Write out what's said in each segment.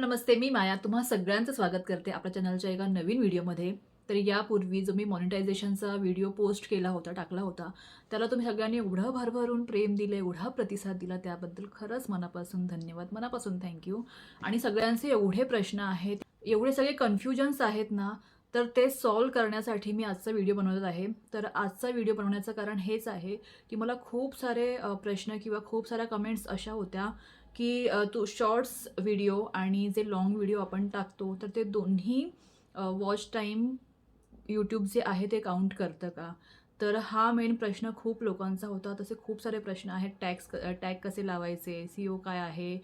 नमस्ते मी माया. तुम्हा सगळ्यांचं स्वागत करते आपल्या चॅनलच्या एका नवीन व्हिडिओमध्ये. तर यापूर्वी जो मी मॉनिटायझेशनचा व्हिडिओ पोस्ट केला होता टाकला होता त्याला तुम्ही सगळ्यांनी एवढं भरभरून प्रेम दिलं एवढा प्रतिसाद दिला त्याबद्दल खरंच मनापासून धन्यवाद. मनापासून थँक्यू आणि सगळ्यांचे एवढे प्रश्न आहेत एवढे सगळे कन्फ्युजन्स आहेत ना तर ते सॉल्व करण्यासाठी मी आजचा व्हिडिओ बनवत आहे. तर आजचा व्हिडिओ बनवण्याचं कारण हेच आहे की मला खूप सारे प्रश्न किंवा खूप साऱ्या कमेंट्स अशा होत्या की तू शॉर्ट्स व्हिडिओ आणि जे लॉंग व्हिडिओ आपण टाकतो तर ते दोन्ही वॉच टाईम यूट्यूब जे आहे ते काउंट करतं का? तर हा मेन प्रश्न खूप लोकांचा होता. तसे खूप सारे प्रश्न आहेत. टॅक्स टॅग कसे लावायचे? सी ओ काय आहे?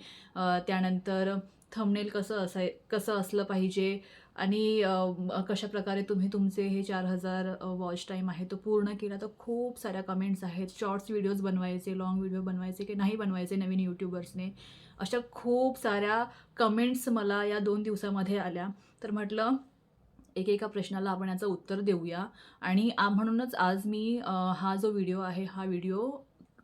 त्यानंतर थंबनेल कसं असाय कसं असलं पाहिजे? आणि कशा प्रकारे तुम्ही तुमचे हे चार हजार वॉच टाईम आहे तो पूर्ण केला तर खूप साऱ्या कमेंट्स आहेत. शॉर्ट्स व्हिडिओज बनवायचे लॉंग व्हिडिओ बनवायचे की नाही बनवायचे नवीन यूट्यूबर्सने अशा खूप साऱ्या कमेंट्स मला या दोन दिवसामध्ये आल्या. तर म्हटलं एकेका प्रश्नाला आपण याचं उत्तर देऊया. आणि म्हणूनच आज मी हा जो व्हिडिओ आहे हा व्हिडिओ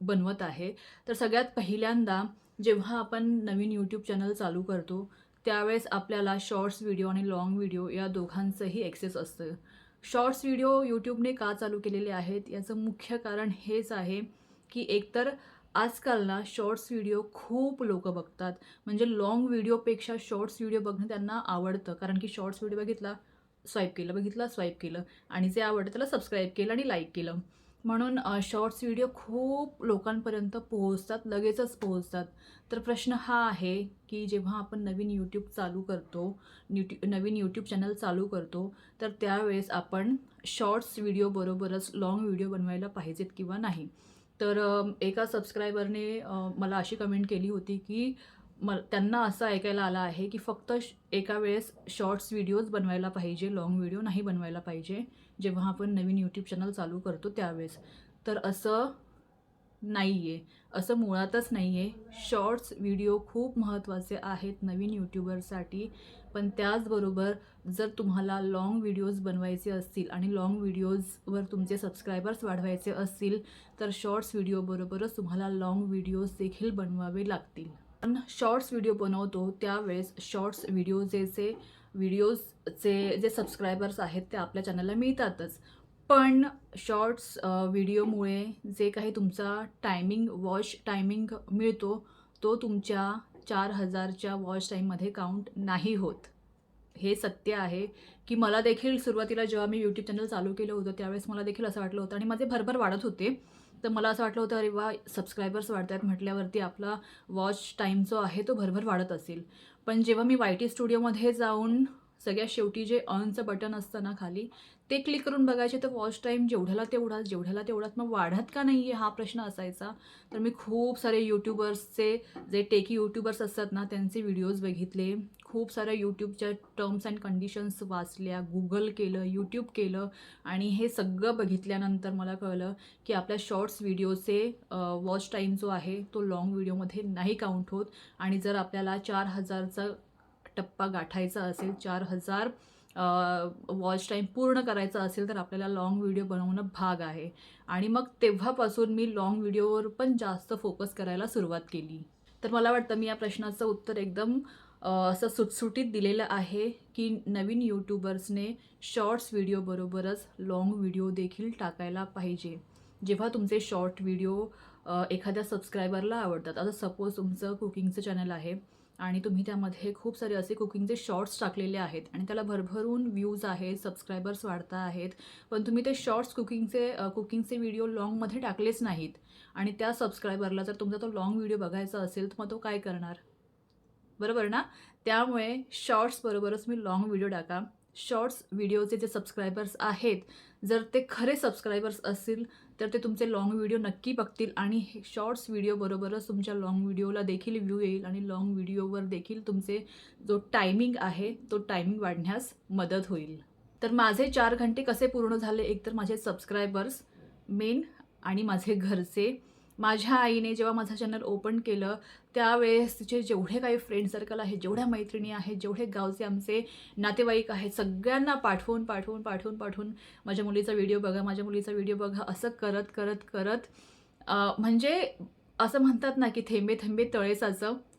बनवत आहे. तर सगळ्यात पहिल्यांदा जेव्हा आपण नवीन यूट्यूब चॅनल चालू करतो त्यावेळेस आपल्याला शॉर्ट्स व्हिडिओ आणि लाँग व्हिडिओ या दोघांचंही ॲक्सेस असतं. शॉर्ट्स व्हिडिओ यूट्यूबने का चालू केलेले आहेत? याचं मुख्य कारण हेच आहे की एकतर आजकाल ना शॉर्ट्स व्हिडिओ खूप लोक बघतात. म्हणजे लाँग व्हिडिओपेक्षा शॉर्ट्स व्हिडिओ बघणं त्यांना आवडतं. कारण की शॉर्ट्स व्हिडिओ बघितला स्वाईप केलं बघितला स्वाईप केलं. आणि जे आवडतं त्याला सबस्क्राईब केलं आणि लाईक केलं. म्हणून शॉर्ट्स व्हिडिओ खूप लोकांपर्यंत पोहोचतात लगेचच पोहोचतात. तर प्रश्न हा आहे की जेव्हा आपण नवीन यूट्यूब चालू करतो न्यूट्यू नवीन यूट्यूब चॅनल चालू करतो तर त्यावेळेस आपण शॉर्ट्स व्हिडिओबरोबरच लाँग व्हिडिओ बनवायला पाहिजेत किंवा नाही. तर एका सबस्क्रायबरने मला अशी कमेंट केली होती की म त्यांना असं ऐकायला आलं आहे की फक्त श एका वेळेस शॉर्ट्स व्हिडिओज बनवायला पाहिजे लाँग व्हिडिओ नाही बनवायला पाहिजे. जेव्हा आपण नवीन यूट्यूब चॅनल चालू करतो त्यावेळेस. तर असं नाही आहे असं मुळातच नाही आहे शॉर्ट्स व्हिडिओ खूप महत्त्वाचे आहेत नवीन यूट्यूबरसाठी पण त्याचबरोबर जर तुम्हाला लाँग व्हिडिओज बनवायचे असतील आणि लाँग व्हिडिओजवर तुमचे सबस्क्रायबर्स वाढवायचे असतील तर शॉर्ट्स व्हिडिओबरोबरच तुम्हाला लाँग व्हिडिओज देखील बनवावे लागतील. पण शॉर्ट्स व्हिडिओ बनवतो त्यावेळेस शॉर्ट्स व्हिडिओजेचे व्हिडिओजचे जे सबस्क्रायबर्स आहेत ते आपल्या चॅनलला मिळतातच. पण शॉर्ट्स व्हिडिओमुळे जे काही तुमचा टायमिंग वॉच टायमिंग मिळतो तो तुमच्या चार हजारच्या वॉच टाईममध्ये काउंट नाही होत. हे सत्य आहे की मला देखील सुरुवातीला जेव्हा मी यूट्यूब चॅनल चालू केलं होतं त्यावेळेस मला देखील असं वाटलं होतं आणि माझे भरभर वाढत होते. तर मला असं वाटलं होतं अरे वा सबस्क्रायबर्स वाढत आहेत म्हटल्यावरती आपला वॉच टाईम जो आहे तो भरभर वाढत असेल. पण जेव्हा मी वाय टी स्टुडिओमध्ये जाऊन सगळ्यात शेवटी जे ऑनचं बटन असतं ना खाली ते क्लिक करून बघायचे तर वॉच टाईम जेवढ्याला तेवढाच जेवढ्याला तेवढाच. मग वाढत का नाही आहे हा प्रश्न असायचा. तर मी खूप सारे यूट्यूबर्सचे जे टेकी यूट्यूबर्स असतात ना त्यांचे व्हिडिओज बघितले. खूप साऱ्या यूट्यूबच्या टर्म्स अँड कंडिशन्स वाचल्या गुगल केलं यूट्यूब केलं. आणि हे सगळं बघितल्यानंतर मला कळलं की आपल्या शॉर्ट्स व्हिडिओचे वॉच टाईम जो आहे तो लाँग व्हिडिओमध्ये नाही काउंट होत. आणि जर आपल्याला चार हजारचा टप्पा गाठायचा असेल चार हजार वॉच टाईम पूर्ण करायचा असेल तर आपल्याला लाँग व्हिडिओ बनवणं भाग आहे. आणि मग तेव्हापासून मी लाँग व्हिडिओवर पण जास्त फोकस करायला सुरुवात केली. तर मला वाटतं मी या प्रश्नाचं उत्तर एकदम असं सुटसुटीत दिलेलं आहे की नवीन यूट्यूबर्सने शॉर्ट्स व्हिडिओबरोबरच लाँग व्हिडिओ देखील टाकायला पाहिजे. जेव्हा तुमचे शॉर्ट व्हिडिओ एखाद्या सबस्क्रायबरला आवडतात. आता सपोज तुमचं कुकिंगचं चॅनल आहे. आणि तुम्ही त्यामध्ये खूप सारे असे कुकिंगचे शॉर्ट्स टाकलेले आहेत आणि त्याला भरभरून व्ह्यूज आहेत सबस्क्रायबर्स वाढता आहेत पण तुम्ही ते शॉर्ट्स कुकिंगचे कुकिंगचे व्हिडिओ लाँगमध्ये टाकलेच नाहीत. आणि त्या सबस्क्रायबरला जर तुमचा तो लाँग व्हिडिओ बघायचा असेल तर मग तो काय करणार? बरोबर ना? त्यामुळे शॉर्ट्सबरोबरच मी लाँग व्हिडिओ टाका. शॉर्ट्स व्हिडिओचे जे सबस्क्रायबर्स आहेत जर ते खरे सबस्क्रायबर्स असतील तर ते तुमचे लाँग व्हिडिओ नक्की बघतील आणि शॉर्ट्स व्हिडिओबरोबरच तुमच्या लाँग व्हिडिओला देखील व्ह्यू येईल आणि लाँग व्हिडिओवर देखील तुमचे जो टायमिंग आहे तो टायमिंग वाढण्यास मदत होईल. तर माझे चार घंटे कसे पूर्ण झाले एकतर माझे सबस्क्रायबर्स मेन आणि माझे घरचे माझ्या आईने जेव्हा माझं चॅनल ओपन केलं त्यावेळेस तिचे जेवढे काही फ्रेंड सर्कल आहेत जेवढ्या मैत्रिणी आहेत जेवढे गावचे आमचे नातेवाईक आहेत सगळ्यांना पाठवून पाठवून पाठवून पाठवून माझ्या मुलीचा व्हिडिओ बघा माझ्या मुलीचा व्हिडिओ बघा असं करत करत करत म्हणजे असं म्हणतात ना की थेंबे थेंबे तळे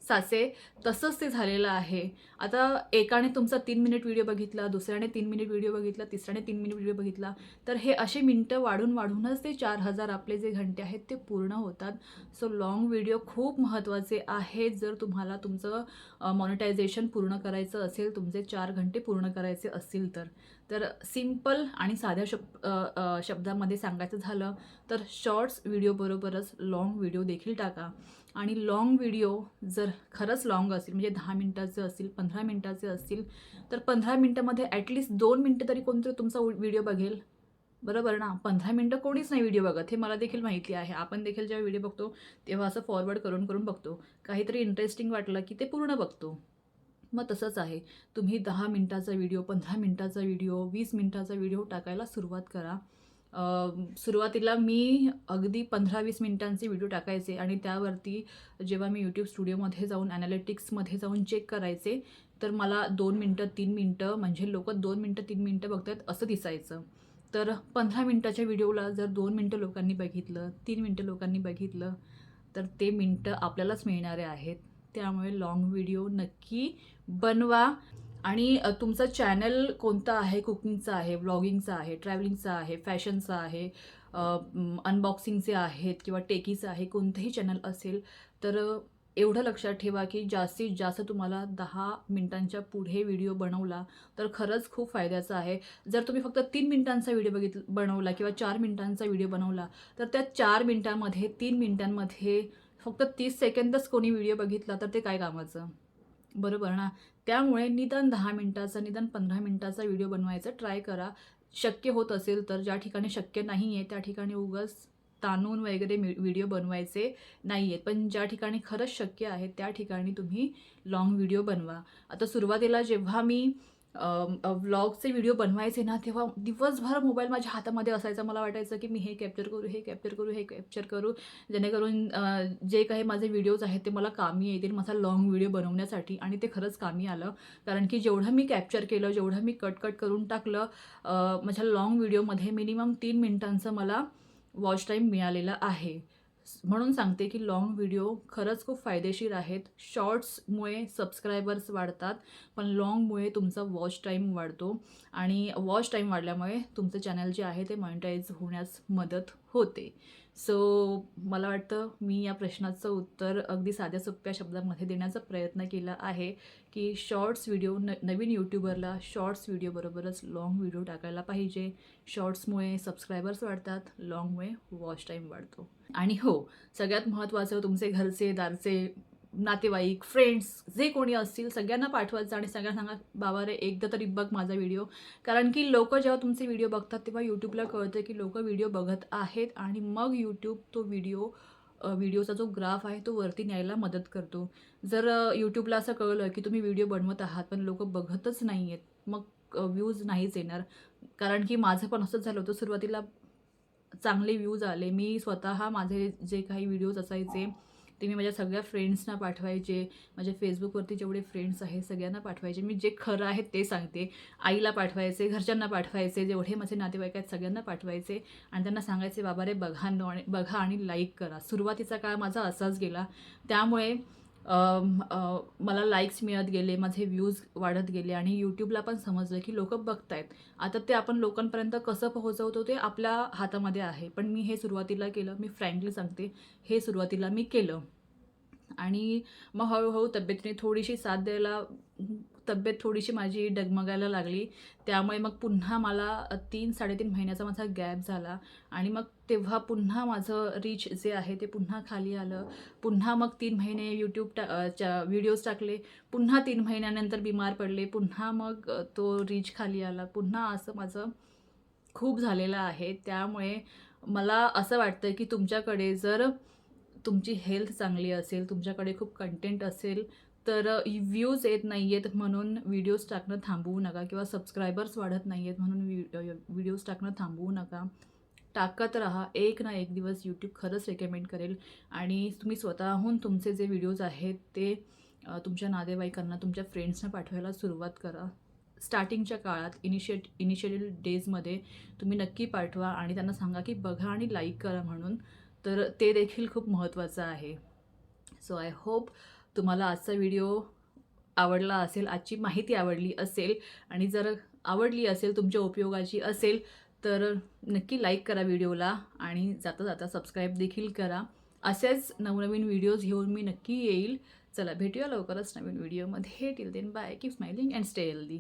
साचं साचे तसंच ते झालेलं आहे. आता एकाने तुमचा तीन मिनिट व्हिडिओ बघितला दुसऱ्याने तीन मिनिट व्हिडिओ बघितला तिसऱ्याने तीन मिनिट व्हिडिओ बघितला. तर हे असे मिनटं वाढून वाढूनच ते चार हजार आपले जे घंटे आहेत ते पूर्ण होतात. सो लॉंग व्हिडिओ खूप महत्त्वाचे आहेत. जर तुम्हाला तुमचं मॉनिटायझेशन पूर्ण करायचं असेल तुमचे चार घंटे पूर्ण करायचे असतील तर. तर सिंपल आणि साध्या शब शब्दामध्ये सांगायचं झालं तर शॉर्ट्स व्हिडिओबरोबरच लाँग व्हिडिओ देखील टाका. आणि लाँग व्हिडिओ जर खरंच लाँग असेल म्हणजे दहा मिनटाचे असतील पंधरा मिनटाचे असतील तर पंधरा मिनटामध्ये ॲटलिस्ट दोन मिनटं तरी कोणतरी तुमचा व्हिडिओ बघेल. बरोबर ना? पंधरा मिनटं कोणीच नाही व्हिडिओ बघत हे मला देखील माहिती आहे. आपण देखील जेव्हा व्हिडिओ बघतो तेव्हा असं फॉरवर्ड करून करून बघतो. काहीतरी इंटरेस्टिंग वाटलं की ते पूर्ण बघतो. मग तसंच आहे. तुम्ही दहा मिनटाचा व्हिडिओ पंधरा मिनटाचा व्हिडिओ वीस मिनटाचा व्हिडिओ टाकायला सुरुवात करा. सुरुवातीला मी अगदी पंधरा वीस मिनटांचे व्हिडिओ टाकायचे आणि त्यावरती जेव्हा मी यूट्यूब स्टुडिओमध्ये जाऊन ॲनालिटिक्समध्ये जाऊन चेक करायचे तर मला दोन मिनटं तीन मिनटं म्हणजे लोक दोन मिनटं तीन मिनटं बघतायत असं दिसायचं. तर पंधरा मिनटाच्या व्हिडिओला जर दोन मिनटं लोकांनी बघितलं तीन मिनटं लोकांनी बघितलं तर ते मिनटं आपल्यालाच मिळणारे आहेत. त्यामुळे लाँग व्हिडिओ नक्की बनवा. आणि तुमचं चॅनल कोणतं आहे? कुकिंगचं आहे ब्लॉगिंगचं आहे ट्रॅव्हलिंगचं आहे फॅशनचं आहे अनबॉक्सिंगचे आहेत किंवा टेकीचं आहे कोणतंही चॅनल असेल तर एवढं लक्षात ठेवा की जास्तीत जास्त तुम्हाला दहा मिनटांच्या पुढे व्हिडिओ बनवला तर खरंच खूप फायद्याचं आहे. जर तुम्ही फक्त तीन मिनिटांचा व्हिडिओ बघित बनवला किंवा चार मिनिटांचा व्हिडिओ बनवला तर त्या चार मिनिटांमध्ये तीन मिनिटांमध्ये फक्त तीस सेकंदच कोणी व्हिडिओ बघितला तर ते काय कामाचं? बरोबर ना? त्यामुळे निदान दहा मिनटाचा निदान पंधरा मिनटाचा व्हिडिओ बनवायचा. ट्राय करा. शक्य होत असेल तर ज्या ठिकाणी शक्य नाही आहे त्या ठिकाणी उगाच ताणून वगैरे व्हिडिओ बनवायचे नाही आहेत पण ज्या ठिकाणी खरंच शक्य आहे त्या ठिकाणी तुम्ही लाँग व्हिडिओ बनवा. आता सुरुवातीला जेव्हा मी व्लॉगचे व्हिडिओ बनवायचे ना तेव्हा दिवसभर मोबाईल माझ्या हातामध्ये असायचा. मला वाटायचं की मी हे कॅप्चर करू हे कॅप्चर करू हे कॅप्चर करू. जेणेकरून जे काही माझे व्हिडिओज आहेत ते मला कामी येतील माझा लाँग व्हिडिओ बनवण्यासाठी. आणि ते खरंच कामी आलं. कारण की जेवढं मी कॅप्चर केलं जेवढं मी कट कट करून टाकलं माझ्या लाँग व्हिडिओमध्ये मिनिमम तीन मिनिटांचं मला वॉच टाईम मिळालेला आहे. म्हणून सांगते की लाँग व्हिडिओ खरंच खूप फायदेशीर आहेत. शॉर्ट्समुळे सबस्क्रायबर्स वाढतात पण लाँगमुळे तुमचा वॉच टाईम वाढतो. आणि वॉच टाईम वाढल्यामुळे तुमचं चॅनल जे आहे ते मॉनिटाईज होण्यास मदत होते. सो मला वाटतं मी या प्रश्नाचं उत्तर अगदी साध्या सोप्या शब्दामध्ये देण्याचा प्रयत्न केला आहे की शॉर्ट्स व्हिडिओ न नवीन यूट्यूबरला शॉर्ट्स व्हिडिओबरोबरच लाँग व्हिडिओ टाकायला पाहिजे. शॉर्ट्समुळे सबस्क्रायबर्स वाढतात लाँगमुळे वॉच टाईम वाढतो. आणि हो सगळ्यात महत्त्वाचं तुमचे घरचे दारचे नातेवाईक फ्रेंड्स जे कोणी असतील सगळ्यांना पाठवायचं आणि सगळ्यांना सांगा बाबा रे एकदा तरी बघ माझा व्हिडिओ कारण की लोक जेव्हा तुमचे व्हिडिओ बघतात तेव्हा यूट्यूबला कळतं की लोक व्हिडिओ बघत आहेत आणि मग यूट्यूब तो व्हिडिओ व्हिडिओचा जो ग्राफ आहे तो वरती न्यायला मदत करतो. जर यूट्यूबला असं कळलं की तुम्ही व्हिडिओ बनवत आहात पण लोक बघतच नाही आहेत मग व्ह्यूज नाहीच येणार. कारण की माझं पण असंच झालं होतं सुरुवातीला. चांगले व्ह्यूज आले. मी स्वतः माझे जे काही व्हिडिओज असायचे ते मी माझ्या सगळ्या फ्रेंड्सना पाठवायचे. माझ्या फेसबुकवरती जेवढे फ्रेंड्स आहेत सगळ्यांना पाठवायचे. मी जे खरं आहे ते सांगते. आईला पाठवायचे घरच्यांना पाठवायचे जेवढे माझे नातेवाईक आहेत सगळ्यांना पाठवायचे. आणि त्यांना सांगायचे बाबा रे बघा आणि बघा आणि लाईक करा. सुरुवातीचा काळ माझा असाच गेला. त्यामुळे मला लाईक्स मिळत गेले माझे व्ह्यूज वाढत गेले आणि यूट्यूबला पण समजलं की लोक बघतायत. आता ते आपण लोकांपर्यंत कसं पोहोचवतो ते आपल्या हातामध्ये आहे. पण मी हे सुरुवातीला केलं मी फ्रँकली सांगते हे सुरुवातीला मी केलं. आणि मग हळूहळू तब्येतीने थोडीशी साथ द्यायला तब्येत थोडीशी माझी डगमगायला लागली. त्यामुळे मग पुन्हा मला तीन साडेतीन महिन्याचा माझा गॅप झाला. आणि मग तेव्हा पुन्हा माझं रीच जे आहे ते पुन्हा खाली आलं. पुन्हा मग तीन महिने यूट्यूब टा च्या व्हिडिओज टाकले. पुन्हा तीन महिन्यानंतर बिमार पडले. पुन्हा मग तो रीच खाली आला. पुन्हा असं माझं खूप झालेलं आहे. त्यामुळे मला असं वाटतं की तुमच्याकडे जर तुमची हेल्थ चांगली असेल तुमच्याकडे खूप कंटेंट असेल तर व्ह्यूज येत नाही आहेत म्हणून व्हिडिओज टाकणं थांबवू नका किंवा सबस्क्रायबर्स वाढत नाही आहेत म्हणून व्हि व्हिडिओज टाकणं थांबवू नका. टाकत राहा. एक ना एक दिवस यूट्यूब खरंच रेकमेंड करेल. आणि तुम्ही स्वतःहून तुमचे जे व्हिडिओज आहेत ते तुमच्या नातेवाईकांना तुमच्या फ्रेंड्सना पाठवायला सुरुवात करा. स्टार्टिंगच्या काळात इनिशिएट इनिशियल डेजमध्ये तुम्ही नक्की पाठवा आणि त्यांना सांगा की बघा आणि लाईक करा म्हणून. तर ते देखील खूप महत्त्वाचं आहे. सो आय होप तुम्हाला आजचा व्हिडिओ आवडला असेल आजची माहिती आवडली असेल आणि जर आवडली असेल तुमच्या उपयोगाची असेल तर नक्की लाईक करा व्हिडिओला आणि जाता जाता सबस्क्राईब देखील करा. असेच नवनवीन व्हिडिओज घेऊन मी नक्की येईल. चला भेटूया लवकरच नवीन व्हिडिओमध्ये till then bye keep smiling and stay healthy